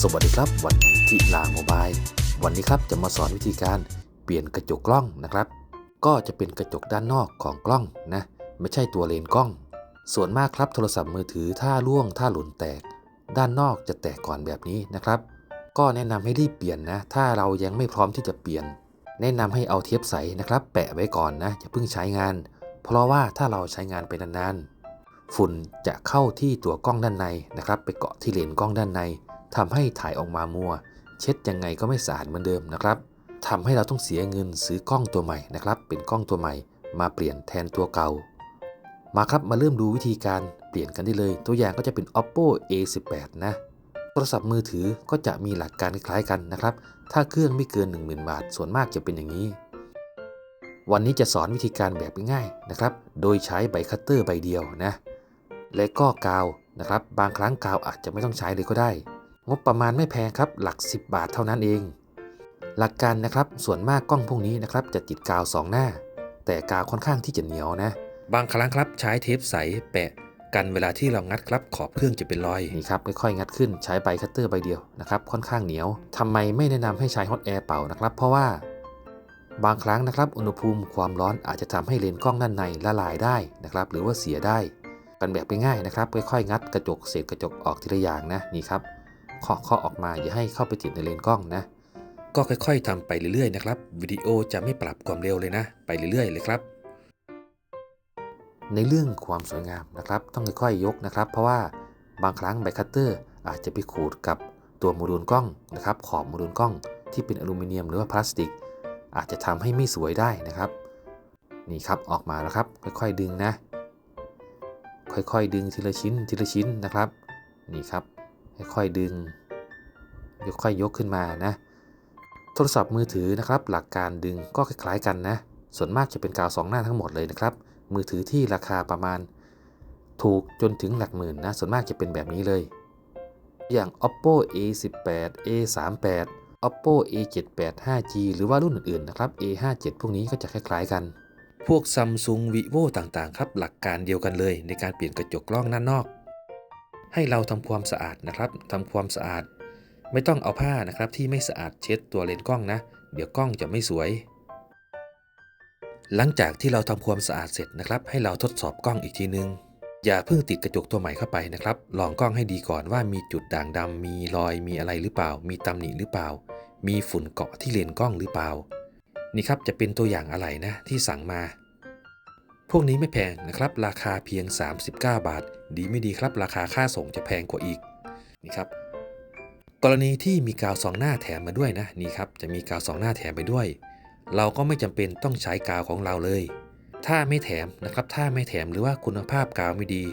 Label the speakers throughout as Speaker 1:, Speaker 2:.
Speaker 1: สวัสดีครับ วันนี้ที่ลาโมบาย วันนี้ครับจะมาสอนวิธีการเปลี่ยนกระจกกล้องนะครับ ก็จะเป็นกระจกด้านนอกของกล้องนะไม่ใช่ตัวเลนกล้อง ส่วนมากครับโทรศัพท์มือถือถ้าร่วงถ้าหล่นแตก ด้านนอกจะแตกก่อนแบบนี้นะครับ ก็แนะนำให้รีบเปลี่ยนนะ ถ้าเรายังไม่พร้อมที่จะเปลี่ยน แนะนำให้เอาเทปใสนะครับ แปะไว้ก่อนนะอย่าเพิ่งใช้งาน เพราะว่าถ้าเราใช้งานไปนานๆ ฝุ่นจะเข้าที่ตัวกล้องด้านในนะครับ ไปเกาะที่เลนส์กล้องด้านในทำให้ถ่ายออกมามัว เช็ดยังไงก็ไม่สะอาดเหมือนเดิมนะครับทำให้เราต้องเสียเงินซื้อกล้องตัวใหม่นะครับ เป็นกล้องตัวใหม่ มาเปลี่ยนแทนตัวเก่า มาครับมาเริ่มดูวิธีการเปลี่ยนกันได้เลย ตัวอย่างก็จะเป็น oppo a18 นะโทรศัพท์มือถือก็จะมีหลักการคล้ายกันนะครับ ถ้าเครื่องไม่เกิน 10,000 บาท ส่วนมากจะเป็นอย่างนี้ วันนี้จะสอนวิธีการแบบง่ายๆนะครับ โดยใช้ใบคัตเตอร์ใบเดียวนะ และก็กาวนะครับ บางครั้งกาวอาจจะไม่ต้องใช้เลยก็ได้ งบประมาณไม่แพงครับ หลัก 10 บาทเท่านั้นเอง หลักการนะครับ ส่วนมากกล้องพวกนี้นะครับ จะติดกาว 2 หน้า แต่กาวค่อนข้างที่จะเหนียวนะ บางครั้งครับใช้เทปใสแปะกันเวลาที่เรางัดครับขอบเครื่องจะเป็นรอยนี่ครับค่อยๆงัดขึ้นใช้ใบคัตเตอร์ใบเดียวนะครับค่อนข้างเหนียวทำไมไม่แนะนำให้ใช้ฮอตแอร์เป่านะครับ เพราะว่า บางครั้งนะครับอุณหภูมิความร้อนอาจจะทำให้เลนส์กล้องด้านในละลายได้นะครับหรือว่าเสียได้ กันแบบง่ายๆนะครับ ค่อยๆ งัดกระจกเศษกระจกออกทีละอย่างนะนี่ครับเคาะเคาะออกมาอย่าให้เข้าไปติดในเลนส์กล้องนะ ก็ค่อยๆทำไปเรื่อยๆนะครับวิดีโอจะไม่ปรับความเร็วเลยนะ ไปเรื่อยๆ เลยครับ ในเรื่องความสวยงามนะครับ ต้องค่อยๆ ยกนะครับ เพราะว่าบางครั้งใบคัตเตอร์อาจจะไปขูดกับตัวโมดูลกล้องนะครับ ขอบโมดูลกล้องที่เป็นอลูมิเนียมหรือว่าพลาสติก อาจจะทำให้ไม่สวยได้นะครับ นี่ครับออกมาแล้วครับ ค่อยๆ ดึงนะ ค่อยๆ ดึงทีละชิ้นทีละชิ้นนะครับ นี่ครับ ค่อยๆดึงค่อยๆยกขึ้นมานะโทรศัพท์มือถือนะครับ หลักการดึงก็คล้ายๆกันนะ ส่วนมากจะเป็นกาวสองหน้าทั้งหมดเลยนะครับ มือถือที่ราคาประมาณ ถูกจนถึงหลักหมื่นนะ ส่วนมากจะเป็นแบบนี้เลย อย่าง oppo a18 a38 oppo a78 5g หรือว่ารุ่นอื่นๆนะครับ a57 พวกนี้ก็จะคล้ายๆกัน พวก Samsung vivo ต่างๆ ครับ หลักการเดียวกันเลยในการเปลี่ยนกระจกกล้องด้านนอก ให้เราทำความสะอาดนะครับทำความสะอาด ไม่ต้องเอาผ้านะครับที่ไม่สะอาดเช็ดตัวเลนส์กล้องนะ เดี๋ยวกล้องจะไม่สวย หลังจากที่เราทำความสะอาดเสร็จนะครับ ให้เราทดสอบกล้องอีกทีนึง อย่าเพิ่งติดกระจกตัวใหม่เข้าไปนะครับ ลองกล้องให้ดีก่อนว่ามีจุดด่างดำมีรอยมีอะไรหรือเปล่า มีตำหนิหรือเปล่า มีฝุ่นเกาะที่เลนส์กล้องหรือเปล่า นี่ครับจะเป็นตัวอย่างอะไรนะที่สั่งมา พวกนี้ไม่แพงนะครับ ราคาเพียง 39 บาท ดีไม่ดีครับราคาค่าส่งจะแพงกว่าอีกนี่ครับกรณีที่มีกาวสองหน้าแถมมาด้วยนะนี่ครับจะมีกาวสองหน้าแถมไปด้วย เราก็ไม่จำเป็นต้องใช้กาวของเราเลย ถ้าไม่แถมนะครับถ้าไม่แถมหรือว่าคุณภาพกาวไม่ดี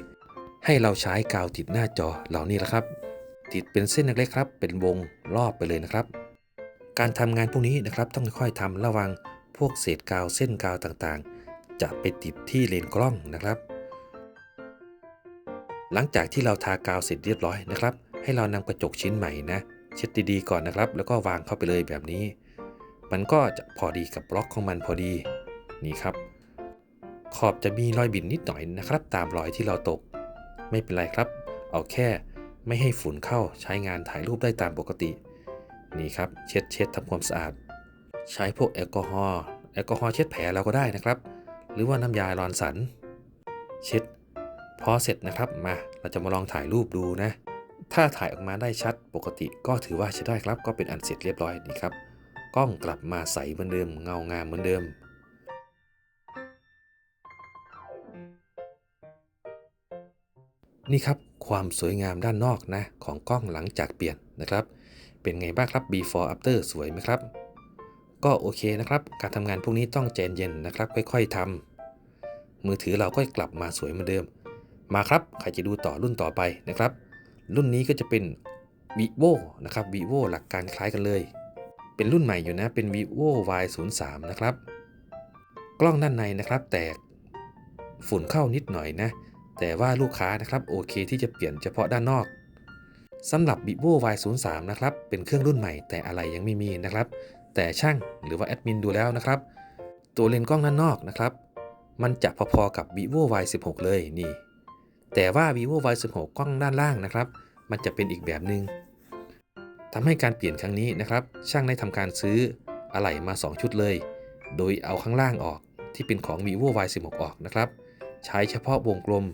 Speaker 1: ให้เราใช้กาวติดหน้าจอเหล่านี้แหละครับ ติดเป็นเส้นเล็กๆครับ เป็นวงรอบไปเลยนะครับ การทำงานพวกนี้นะครับต้องค่อยๆทำระวังพวกเศษกาวเส้นกาวต่างๆ จะไปติดที่เลนกล้องนะครับ หลังจากที่เราทากาวเสร็จเรียบร้อยนะครับ ให้เรานำกระจกชิ้นใหม่นะเช็ดดีๆก่อนนะครับ แล้วก็วางเข้าไปเลยแบบนี้ มันก็จะพอดีกับบล็อกของมันพอดีนี่ครับ ขอบจะมีรอยบินนิดหน่อยนะครับ ตามรอยที่เราตก ไม่เป็นไรครับ เอาแค่ไม่ให้ฝุ่นเข้าใช้งานถ่ายรูปได้ตามปกติ นี่ครับเช็ดเช็ดทำความสะอาด ใช้พวกแอลกอฮอล์แอลกอฮอล์เช็ดแผลเราก็ได้นะครับ หรือว่าน้ำยาลอนสัน เช็ดพอเสร็จนะครับมาเราจะมาลองถ่ายรูปดูนะ ถ้าถ่ายออกมาได้ชัดปกติก็ถือว่าใช้ได้ครับ ก็เป็นอันเสร็จเรียบร้อยนี่ครับกล้องกลับมาใสเหมือนเดิมเงางามเหมือนเดิมนี่ครับความสวยงามด้านนอกนะของกล้องหลังจากเปลี่ยนนะครับ เป็นไงบ้างครับ before after สวยไหมครับ ก็โอเคนะครับ การทำงานพวกนี้ต้องใจเย็นนะครับ ค่อยๆทำมือถือเราก็กลับมาสวยเหมือนเดิม มาครับ ใครจะดูต่อรุ่นต่อไปนะครับ รุ่นนี้ก็จะเป็น vivo นะครับ vivo หลักการคล้ายกันเลย เป็นรุ่นใหม่อยู่นะ เป็น vivo y 0 3นะครับ กล้องด้านในนะครับ แตกฝุ่นเข้านิดหน่อยนะ แต่ว่าลูกค้านะครับโอเคที่จะเปลี่ยนเฉพาะด้านนอก สำหรับ vivo y 0 3 นะครับ เป็นเครื่องรุ่นใหม่แต่อะไรยังไม่มีนะครับ แต่ช่างหรือว่าแอดมินดูแล้วนะครับ ตัวเลนส์กล้องด้านนอกนะครับ มันจะพอๆกับ vivo y 1 6 เลยนี่ แต่ว่า vivo y 1 6 กล้องด้านล่างนะครับ มันจะเป็นอีกแบบหนึง่งทำให้การเปลี่ยนครั้งนี้นะครับ ช่างได้ทำการซื้ออะไหล่มา 2 ชุดเลย โดยเอาข้างล่างออกที่เป็นของ vivo y 1 6 ออกนะครับ ใช้เฉพาะวงกลม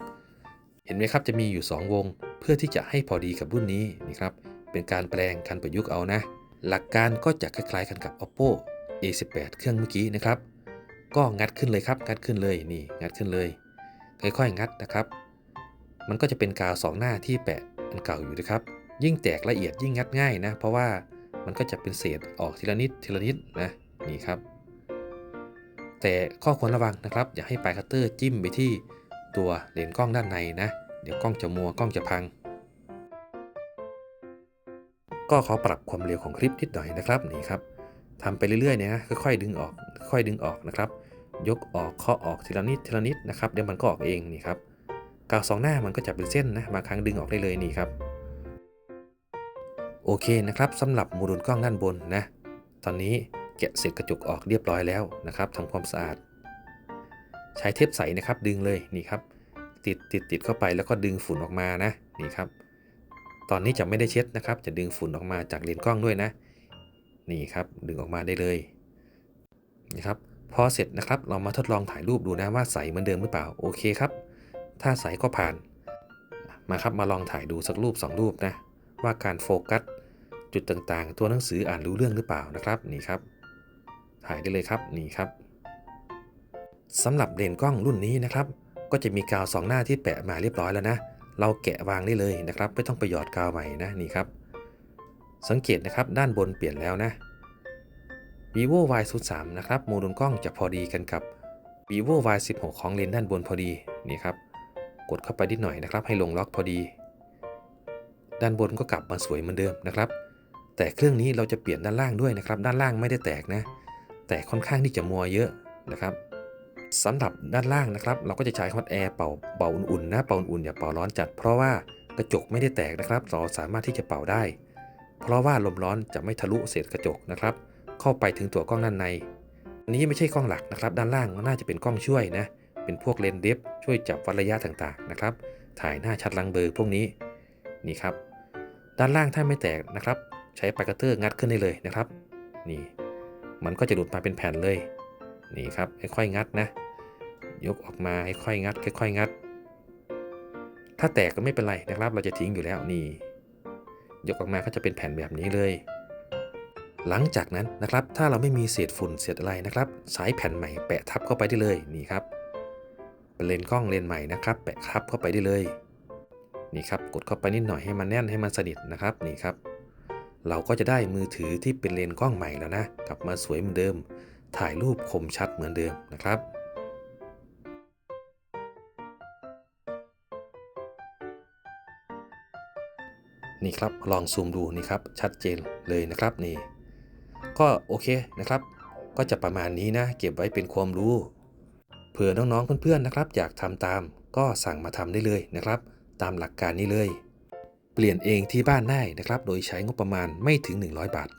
Speaker 1: เห็นไหมครับจะมีอยู่ 2 วง เพื่อที่จะให้พอดีกับรุ่นนี้นี่ครับเป็นการแปลงการประยุกต์เอานะ หลักการก็จะคล้ายๆกันกับ oppo a18 เครื่องเมื่อกี้นะครับ ก็งัดขึ้นเลยครับ งัดขึ้นเลยนี่งัดขึ้นเลย ค่อยๆงัดนะครับ มันก็จะเป็นกาวสองหน้าที่แปะอันเก่าอยู่นะครับ ยิ่งแตกละเอียดยิ่งงัดง่ายนะ เพราะว่ามันก็จะเป็นเศษออกทีละนิดทีละนิดนะนี่ครับ แต่ข้อควรระวังนะครับ อย่าให้ปลายคัตเตอร์จิ้มไปที่ตัวเลนส์กล้องด้านในนะ เดี๋ยวกล้องจะมัวกล้องจะพัง ก็ขอปรับความเร็วของคลิปนิดหน่อยนะครับนี่ครับทำไปเรื่อยๆเนี่ยนะค่อยๆดึงออกค่อยๆดึงออกนะครับ ยกออกเคาะออกทีละนิดทีละนิดนะครับเดี๋ยวมันก็ออกเองนี่ครับกาวสองหน้ามันก็จะเป็นเส้นนะบางครั้งดึงออกได้เลยนี่ครับโอเคนะครับสำหรับโมดูลกล้องด้านบนนะ ตอนนี้แกะเศษกระจกออกเรียบร้อยแล้วนะครับทำความสะอาด ใช้เทปใสนะครับดึงเลยนี่ครับ ติดติดติดเข้าไปแล้วก็ดึงฝุ่นออกมานะนี่ครับ ตอนนี้จะไม่ได้เช็ดนะครับ จะดึงฝุ่นออกมาจากเลนส์กล้องด้วยนะ นี่ครับดึงออกมาได้เลยนี่ครับพอเสร็จนะครับเรามาทดลองถ่ายรูปดูนะว่าใสเหมือนเดิมหรือเปล่าโอเคครับ ถ้าใสก็ผ่าน มาครับมาลองถ่ายดูสักรูป 2 รูปนะว่าการโฟกัสจุดต่างๆ ตัวหนังสืออ่านรู้เรื่องหรือเปล่านะครับนี่ครับ ถ่ายได้เลยครับนี่ครับสำหรับเลนส์กล้องรุ่นนี้นะครับ ก็จะมีกาวสองหน้าที่แปะมาเรียบร้อยแล้วนะ เราแกะวางได้เลยนะครับ ไม่ต้องไปหยอดกาวใหม่นะนี่ครับ สังเกตนะครับด้านบนเปลี่ยนแล้วนะ vivo y 0 3นะครับโมดูลกล้องจะพอดีกันกับ vivo y 1 6ของเลนส์ด้านบนพอดีนี่ครับ กดเข้าไปนิดหน่อยนะครับ ให้ลงล็อกพอดี ด้านบนก็กลับมาสวยเหมือนเดิมนะครับ แต่เครื่องนี้เราจะเปลี่ยนด้านล่างด้วยนะครับ ด้านล่างไม่ได้แตกนะ แต่ค่อนข้างที่จะมัวเยอะนะครับ สำหรับด้านล่างนะครับ เราก็จะใช้ฮอตแอร์เป่าเป่าอุ่นๆนะเป่าอุ่นๆอย่าเป่าร้อนจัด เพราะว่ากระจกไม่ได้แตกนะครับ เราสามารถที่จะเป่าได้ เพราะว่าลมร้อนจะไม่ทะลุเศษกระจกนะครับ เข้าไปถึงตัวกล้องด้านในอันนี้ไม่ใช่กล้องหลักนะครับ ด้านล่างน่าจะเป็นกล้องช่วยนะ เป็นพวกเลนส์เดฟช่วยจับวัดระยะต่างๆนะครับ ถ่ายหน้าชัดลังเบอร์พวกนี้นี่ครับ ด้านล่างถ้าไม่แตกนะครับ ใช้ปากกาเตอร์งัดขึ้นได้เลยนะครับ นี่ มันก็จะหลุดมาเป็นแผ่นเลย นี่ครับค่อยๆงัดนะ ยกออกมาค่อยๆงัดค่อยๆงัด ถ้าแตกก็ไม่เป็นไรนะครับ เราจะทิ้งอยู่แล้วนี่ ยกออกมาก็จะเป็นแผ่นแบบนี้เลย หลังจากนั้นนะครับ ถ้าเราไม่มีเศษฝุ่นเศษอะไรนะครับใช้แผ่นใหม่แปะทับเข้าไปได้เลยนี่ครับเป็นเลนกล้องเลนใหม่นะครับ แปะทับเข้าไปได้เลยนี่ครับกดเข้าไปนิดหน่อยให้มันแน่นให้มันสนิทนะครับนี่ครับ เราก็จะได้มือถือที่เป็นเลนส์กล้องใหม่แล้วนะ กลับมาสวยเหมือนเดิม ถ่ายรูปคมชัดเหมือนเดิมนะครับ นี่ครับลองซูมดูนี่ครับชัดเจนเลยนะครับนี่ ก็โอเคนะครับ ก็จะประมาณนี้นะ เก็บไว้เป็นความรู้ เผื่อน้องๆเพื่อนๆนะครับ อยากทำตามก็สั่งมาทำได้เลยนะครับ ตามหลักการนี้เลย เปลี่ยนเองที่บ้านได้นะครับ โดยใช้งบประมาณไม่ถึง 100 บาท